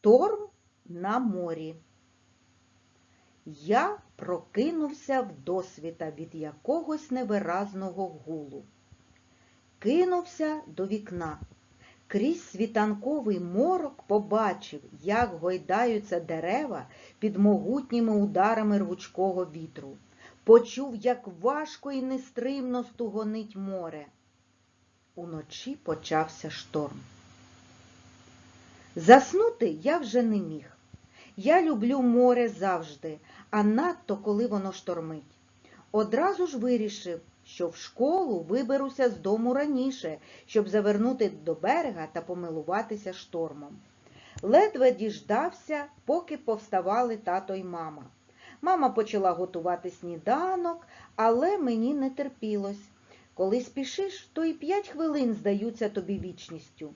Шторм на морі. Я прокинувся вдосвіта від якогось невиразного гулу. Кинувся до вікна. Крізь світанковий морок побачив, як гойдаються дерева під могутніми ударами рвучкого вітру. Почув, як важко і нестримно стугонить море. Уночі почався шторм. Заснути я вже не міг. Я люблю море завжди, а надто коли воно штормить. Одразу ж вирішив, що в школу виберуся з дому раніше, щоб завернути до берега та помилуватися штормом. Ледве діждався, поки повставали тато й мама. Мама почала готувати сніданок, але мені не терпілось. Коли спішиш, то і п'ять хвилин здаються тобі вічністю.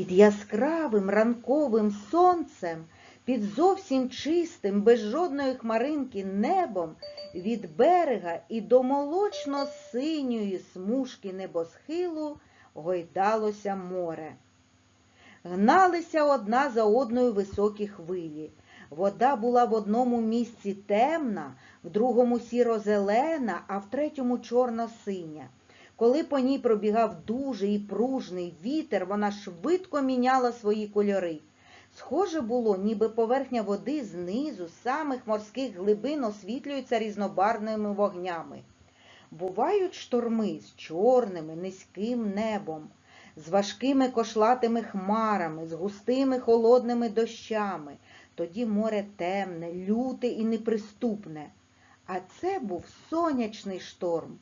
Під яскравим ранковим сонцем, під зовсім чистим, без жодної хмаринки небом, від берега і до молочно-синьої смужки небосхилу гойдалося море. Гналися одна за одною високі хвилі. Вода була в одному місці темна, в другому сіро-зелена, а в третьому чорно-синя. Коли по ній пробігав дуже і пружний вітер, вона швидко міняла свої кольори. Схоже було, ніби поверхня води знизу, з самих морських глибин освітлюється різнобарвними вогнями. Бувають шторми з чорними, низьким небом, з важкими кошлатими хмарами, з густими холодними дощами. Тоді море темне, люте і неприступне. А це був сонячний шторм,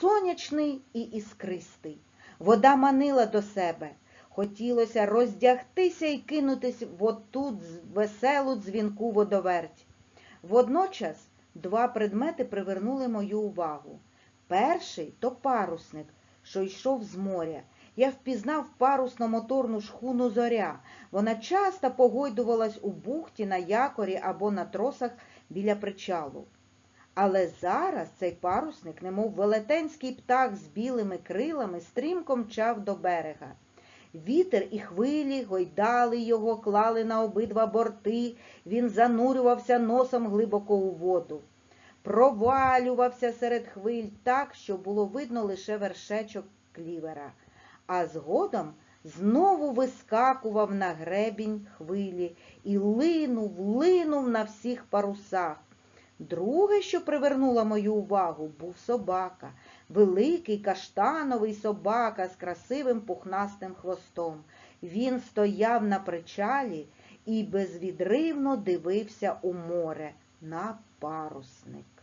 сонячний і іскристий. Вода манила до себе. Хотілося роздягтися і кинутись в оту дз- веселу дзвінку водоверть. Водночас два предмети привернули мою увагу. Перший то парусник, що йшов з моря. Я впізнав парусно-моторну шхуну зоря. Вона часто погойдувалась у бухті на якорі або на тросах біля причалу. Але зараз цей парусник, немов велетенський птах з білими крилами, стрімко мчав до берега. Вітер і хвилі гойдали його, клали на обидва борти, він занурювався носом глибоко у воду. Провалювався серед хвиль так, що було видно лише вершечок клівера, а згодом знову вискакував на гребінь хвилі і линув, линув на всіх парусах. Друге, що привернуло мою увагу, був собака, великий каштановий собака з красивим пухнастим хвостом. Він стояв на причалі і безвідривно дивився у море на парусник.